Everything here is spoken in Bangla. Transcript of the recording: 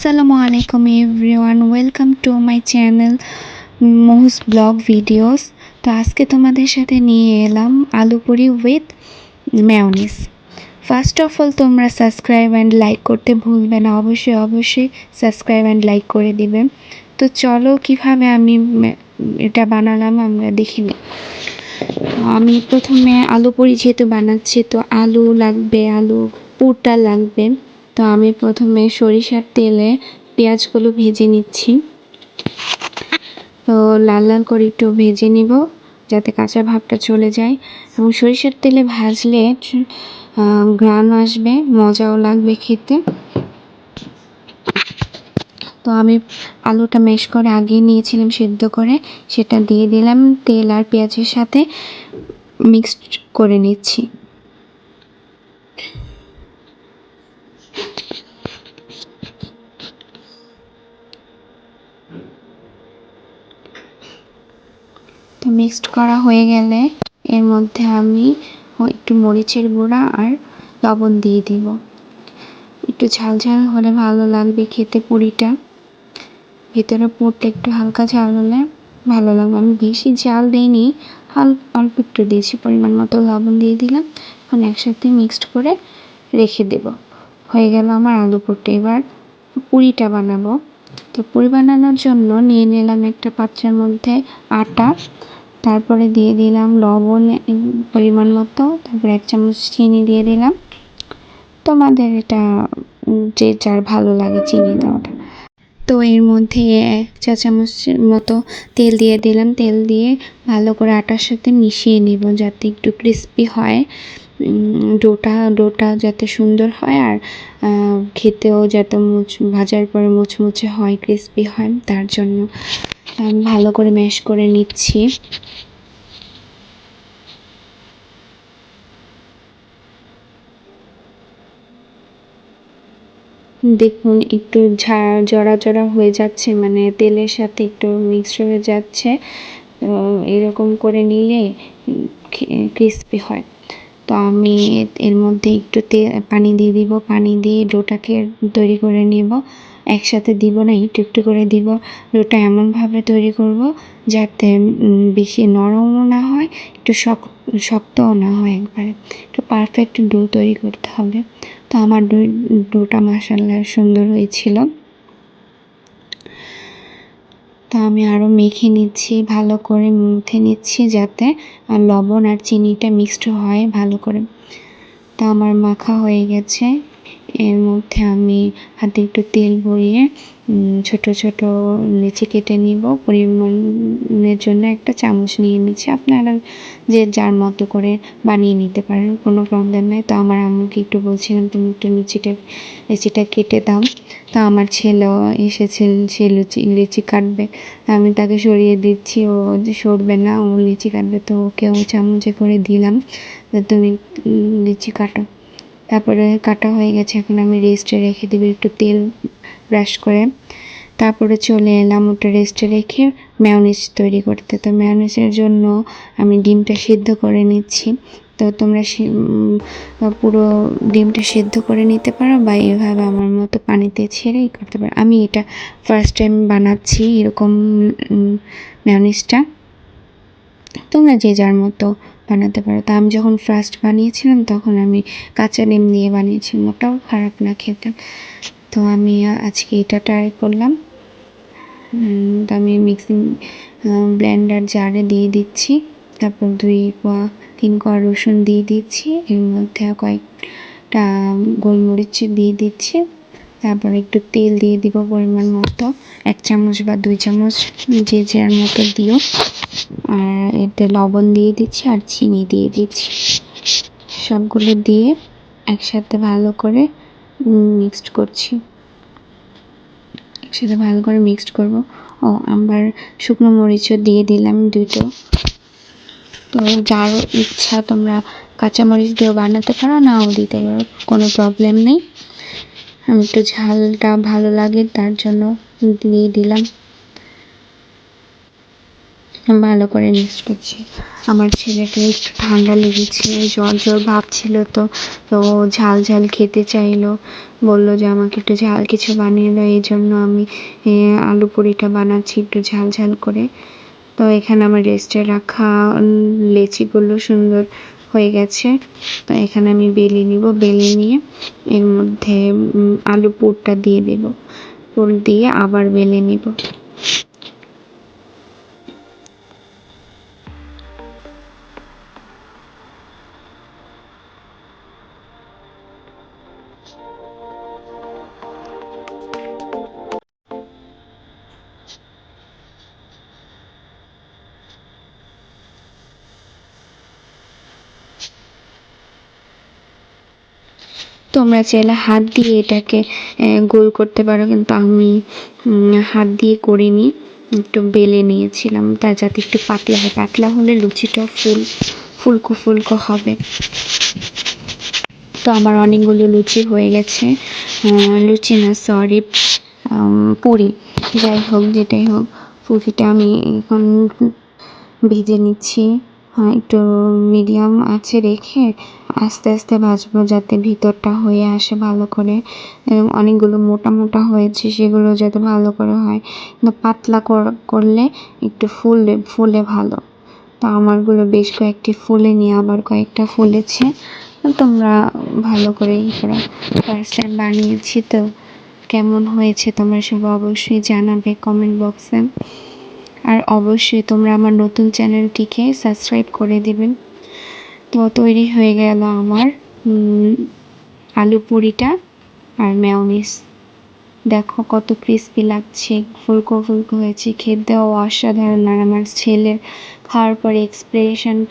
আসসালামু আলাইকুম everyone, welcome to my channel Mohs blog videos. তো আজকে তোমাদের সাথে নিয়ে এলাম aloo puri with mayonnaise first of all তোমরা সাবস্ক্রাইব অ্যান্ড লাইক করতে ভুলবে না, অবশ্যই অবশ্যই সাবস্ক্রাইব অ্যান্ড লাইক করে দিবে। তো চলো, কীভাবে আমি এটা বানালাম আমরা দেখিনি আমি প্রথমে আলু পুরি যেহেতু বানাচ্ছি, তো আলু লাগবে, আলু পুরটা লাগবে। তো আমি প্রথমে সরিষার তেলে পেঁয়াজগুলো ভেজে নিচ্ছি। তো লাল লাল করে একটু ভেজে নিব যাতে কাঁচা ভাবটা চলে যায়। এবং সরিষার তেলে ভাজলে ঘ্রাণ আসবে, মজাও লাগবে খেতে। তো আমি আলুটা মেশ করে আগিয়ে নিয়েছিলাম সেদ্ধ করে, সেটা দিয়ে দিলাম তেল আর পেঁয়াজের সাথে মিক্সড করে নিচ্ছি। মিক্সড করা হয়ে গেলে এর মধ্যে আমি একটু মরিচের গুঁড়া আর লবণ দিয়ে দিব। একটু ঝাল ঝাল হলে ভালো লাগবে খেতে পুরিটা। ভেতরে পুরটা একটু হালকা ঝাল হলে ভালো লাগবে। আমি বেশি ঝাল দিইনি, হাল, অল্প একটু দিয়েছি, পরিমাণ মতো লবণ দিয়ে দিলাম। এখন একসাথে মিক্সড করে রেখে দেব। হয়ে গেল আমার আলু পুরটা। এবার পুরিটা বানাবো। তো পুরি বানানোর জন্য নিয়ে নিলাম একটা পাত্রের মধ্যে আটা। তারপরে দিয়ে দিলাম লবণ পরিমাণ মতো। তারপরে এক চামচ চিনি দিয়ে দিলাম। তোমাদের এটা যে যার ভালো লাগে চিনি দেওয়াটা। তো এর মধ্যে এক চা চামচের মতো তেল দিয়ে দিলাম। তেল দিয়ে ভালো করে আটার সাথে মিশিয়ে নিব যাতে একটু ক্রিস্পি হয়। ডোটা ডোটা যাতে সুন্দর হয় আর খেতেও যাতে মুচ, ভাজার পরে মুচমুচে হয় ক্রিস্পি হয়, তার জন্য। ভালো করে ম্যাশ করে নিচ্ছি। দেখুন, একটু জড়া জড়া হয়ে যাচ্ছে মানে তেলের সাথে একটু মিক্সড হয়ে যাচ্ছে। এরকম করে নিলে ক্রিস্পি হয়। তো আমি এর মধ্যে একটু পানি দিয়ে দিব, পানি দিয়ে ডোটাকে তৈরি করে নেব। একসাথে দিব না একটু একটু করে দিব। ডোটা এমনভাবে তৈরি করব যাতে বেশি নরমও না হয়, একটু শক, শক্তও না হয় একবারে। একটু পারফেক্ট ডো তৈরি করতে হবে। তো আমার ডোটা মাসাল্লাহ সুন্দর হয়েছিল। তো আমি আরও মেখে নিচ্ছি, ভালো করে মুখে নিচ্ছি যাতে আর লবণ আর চিনিটা মিক্সড হয় ভালো করে। তো আমার মাখা হয়ে গেছে। এর মধ্যে আমি হাতে একটু তেল ভরিয়ে ছোট ছোট লিচি কেটে নিব। পরিমাণের জন্য একটা চামচ নিয়ে নিচ্ছি। আপনারা যে যার মতো করে বানিয়ে নিতে পারেন, কোনো প্রবলেম নেই। তো আমার আম্মুকে একটু বলছিলাম, তুমি একটু লুচিটা, লিচিটা কেটে দাও। তো আমার ছেলেও এসেছে, সে লুচি, লিচি কাটবে। আমি তাকে সরিয়ে দিচ্ছি। ও সরবে না, ও লিচি কাটবে। তো ওকে ও চামচে করে দিলাম। তুমি লিচি কাটো। তারপরে কাটা হয়ে গেছে, এখন আমি রেস্টে রেখে দেবো একটু তেল ব্রাশ করে। তারপরে চলে এলাম ওটা রেস্টে রেখে ম্যায়োনিজ তৈরি করতে। তো ম্যায়োনিজের জন্য আমি ডিমটা সিদ্ধ করে নিচ্ছি। তো তোমরা পুরো ডিমটা সিদ্ধ করে নিতে পারো বা এভাবে আমার মতো পানিতে ছেড়েই করতে পারো। আমি এটা ফার্স্ট টাইম বানাচ্ছি এরকম ম্যায়োনিজটা তোমরা যে যার মতো বানাতে পারো। তা আমি যখন ফার্স্ট বানিয়েছিলাম, তখন আমি কাঁচা ডিম দিয়ে বানিয়েছিলাম ওটাও খারাপ না খেতে। তো আমি আজকে এটা ট্রাই করলাম। তো আমি মিক্সিং ব্লেন্ডার জারে দিয়ে দিচ্ছি। তারপর দুই কোয়া, তিন কোয়া রসুন দিয়ে দিচ্ছি। এর মধ্যে কয়েকটা গোলমরিচ দিয়ে দিচ্ছি। তারপর একটু তেল দিয়ে দিব পরিমাণ মতো। এক চামচ বা দুই চামচ যে যার মতো দিও। আর এতে লবণ দিয়ে দিচ্ছি আর চিনি দিয়ে দিচ্ছি। সবগুলো দিয়ে একসাথে ভালো করে মিক্সড করছি। একসাথে ভালো করে মিক্সড করব। ও, আবার শুকনো মরিচও দিয়ে দিলাম দুটো। তো যার ইচ্ছা তোমরা কাঁচামরিচ দিয়েও বানাতে পারো, নাও দিতে পারো, কোনো প্রবলেম নেই। আমি একটু ঝালটা ভালো লাগে, তার জন্য দিয়ে দিলাম। ভালো করে মিক্স করছি। আমার ছেলেকে একটু ঠান্ডা লেগেছে, জ্বর জ্বর ভাব ছিল তো তো ঝাল ঝাল খেতে চাইলো। বলল যে, আমাকে একটু ঝাল কিছু বানিয়ে দাও, এই জন্য আমি আলু পুরিটা বানাচ্ছি একটু ঝাল ঝাল করে। তো এখানে আমার রেস্টে রাখা লেচিগুলো সুন্দর হয়ে গেছে। তো এখানে আমি বেলে নিব, বেলে নিয়ে এর মধ্যে আলু পুরটা দিয়ে দেব। পুর দিয়ে আবার বেলে নিব। তোমরা চাইলে হাত দিয়ে এটাকে গোল করতে পারো, কিন্তু আমি হাত দিয়ে করিনি, একটু বেলে নিয়েছিলাম, তা যাতে একটু পাতলা হয়, পাতলা হলে লুচিটা ফুল, ফুলকো ফুলকো হবে। তো আমার অনেকগুলো লুচি হয়ে গেছে লুচি না সরি পুরি, যাই হোক, যেটাই হোক, পুরিটা আমি এখন ভেজে নিচ্ছি। একটু মিডিয়াম আছে রেখে আস্তে আস্তে ভাজবো যাতে ভিতরটা হয়ে আসে ভালো করে। অনেকগুলো মোটা মোটা হয়েছে, সেগুলো যাতে ভালো করে হয়। কিন্তু পাতলা কর- করলে একটু ফুলে ফুলে ভালো। তো আমারগুলো বেশ কয়েকটি ফুলে নিয়ে আবার কয়েকটা ফুলেছে। তোমরা ভালো করো ফার্স্ট টাইম বানিয়েছি তো। কেমন হয়েছে তোমরা সব অবশ্যই জানাবে কমেন্ট বক্সে। আর অবশ্যই তোমরা আমার নতুন চ্যানেলটিকে সাবস্ক্রাইব করে দেবেন তো তৈরি হয়ে গেল আমার আলু পুরিটা আর মেয়নিস দেখো কত ক্রিস্পি লাগছে, ফুলকো ফুলকো হয়েছে, খেতেও অসাধারণ। আর আমার ছেলের খাওয়ার পরে এক্সপ্রেশন